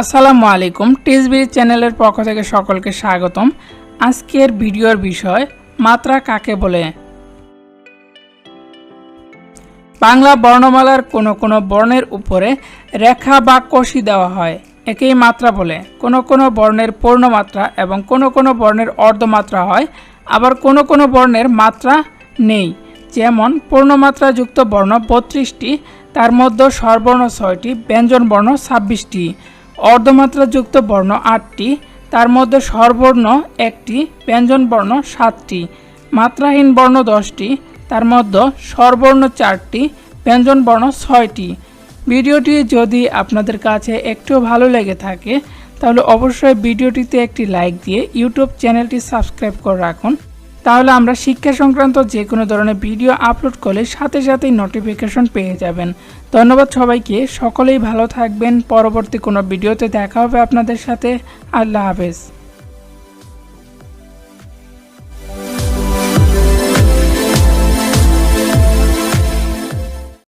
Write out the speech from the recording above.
আসসালামু আলাইকুম টিসবি চ্যানেলের পক্ষ থেকে সকলকে স্বাগতম। আজকের ভিডিওর বিষয়, মাত্রা কাকে বলে? বাংলা বর্ণমালার কোনো কোনো বর্ণের উপরে রেখা বা কষি দেওয়া হয়, একেই মাত্রা বলে। কোনো কোনো বর্ণের পূর্ণমাত্রা এবং কোনো কোনো বর্ণের অর্ধমাত্রা হয়, আবার কোনো কোনো বর্ণের মাত্রা নেই। যেমন, পূর্ণমাত্রাযুক্ত বর্ণ বত্রিশটি, তার মধ্যে স্বরবর্ণ ছয়টি ব্যঞ্জন বর্ণ ছাব্বিশটি। অর্ধমাত্রাযুক্ত বর্ণ আটটি, তার মধ্যে স্বরবর্ণ একটি, ব্যঞ্জন বর্ণ সাতটি, মাত্রাহীন বর্ণ দশটি, তার মধ্যে স্বরবর্ণ চারটি, ব্যঞ্জন বর্ণ ছয়টি। ভিডিওটি যদি আপনাদের কাছে একটু ভালো লেগে থাকে, তাহলে অবশ্যই ভিডিওটিতে একটি লাইক দিয়ে ইউটিউব চ্যানেলটি সাবস্ক্রাইব করে রাখুন। তাহলে আমরা শিক্ষা সংক্রান্ত যে কোনো ধরনের ভিডিও আপলোড করলে সাথে সাথেই নোটিফিকেশন পেয়ে যাবেন। ধন্যবাদ সবাইকে, সকলেই ভালো থাকবেন। পরবর্তী কোনো ভিডিওতে দেখা হবে আপনাদের সাথে। আল্লাহ হাফেজ।